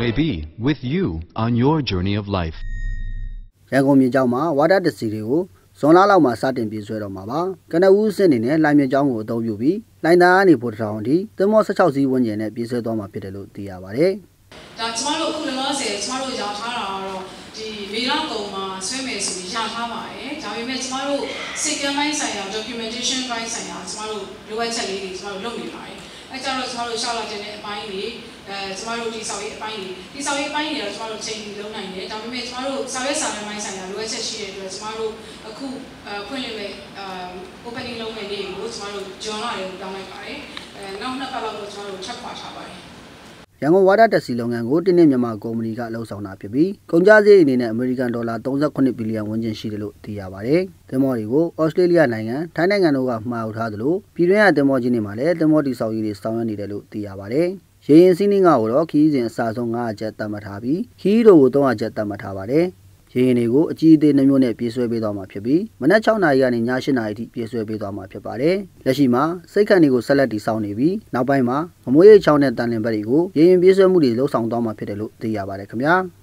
may be with you on your journey of life. ရန်ကုန်မြေကျောင်းမှာဝါဒတစီတွေကိုဇွန်လလောက်မှာစတင်ပြေးဆွဲတော့မှာပါကနဦးစစ်အနေနဲ့လိုင်မြေကျောင်းကိုအသုံးပြုပြီးလိုင်သားကနေပို့ထောင်အထိသမော16စီးဝန်းကျင်နဲ့ပြေးဆွဲသွားမှာဖြစ်တယ်လို့သိရပါတယ်ဒါကျမတို့အခုလောလောဆယ်ကျမတို့ရောင်းထားတာကတော့ဒီမေလကုံမှာဆွဲမယ်ဆိုပြီးရောင်းထားပါတယ်ဒါပေမဲ့ကျမတို့စိတ်ကမ်းပိုင်းဆိုင်ရာ documentation ပိုင်းဆိုင်ရာကျမတို့လိုအပ်ချက်လေးတွေကျမတို့လုပ်နေပါတယ် အဲကြတော့ကျမတို့ရှောက်လာတဲ့အပိုင်းတွေအဲကျမတို့ဒီဆောင်ရေးအပိုင်းတွေဒီဆောင်ရေးအပိုင်းတွေတော့ကျမတို့ချိန်ပြီးလုပ်နိုင်တယ်ဒါပေမဲ့ကျမတို့ဆောင်ရွက်ဆောင်ရွက်ပိုင်းဆိုင်ရာလိုအပ်ချက်ရှိတဲ့အတွက်ကျမတို့အခုအဖွင့်လှစ်မဲ့အာ opening လုပ်မဲ့နေ့ကိုကျမတို့ဂျွန်လာတွေကိုတောင်းလိုက်ပါတယ်အဲနောက်နှစ်ပတ်လောက်တော့ကျမတို့ချက်ခွာထားပါတယ် ရန်ကုန်ဝါဒတက်စီလုပ်ငန်းကိုတင်းနှင်းမြန်မာကုမ္ပဏီကလှုပ်ဆောင်တာဖြစ်ပြီးကုန်ကျစရိတ်အနေနဲ့အမေရိကန်ဒေါ်လာ38ဘီလီယံဝန်းကျင်ရှိတယ်လို့သိရပါတယ်။သင်္ဘောတွေကိုဩစတြေးလျနိုင်ငံ၊ထိုင်းနိုင်ငံတို့ကမှာယူထားသလိုပြည်တွင်းကသင်္ဘောကြီးတွေမှာလည်းသင်္ဘောတိဆောက်ရေးတွေဆောင်ရွက်နေတယ်လို့သိရပါတယ်။ရေရင်စီးနှင်းကကိုတော့ခီးစဉ်အစားဆုံး900ကျပ်တတ်မှတ်ထားပြီးခီးတို့ကို300ကျပ်တတ်မှတ်ထားပါတယ်။ ရေရင်တွေကိုအကြီးအသေးနှမျိုးနဲ့ပြေးဆွဲပေးသွားမှာဖြစ်ပြီးမနက်6နာရီကနေည8နာရီထိပြေးဆွဲပေးသွားမှာဖြစ်ပါတယ်။လက်ရှိမှာစိတ်ခန့်တွေကိုဆက်လက်တည်ဆောက်နေပြီးနောက်ပိုင်းမှာမမွေးရိတ်ချောင်းနဲ့တန်လင်ဘက်တွေကိုရေရင်ပြေးဆွဲမှုတွေလှုပ်ဆောင်သွားမှာဖြစ်တယ်လို့သိရပါတယ်ခင်ဗျာ။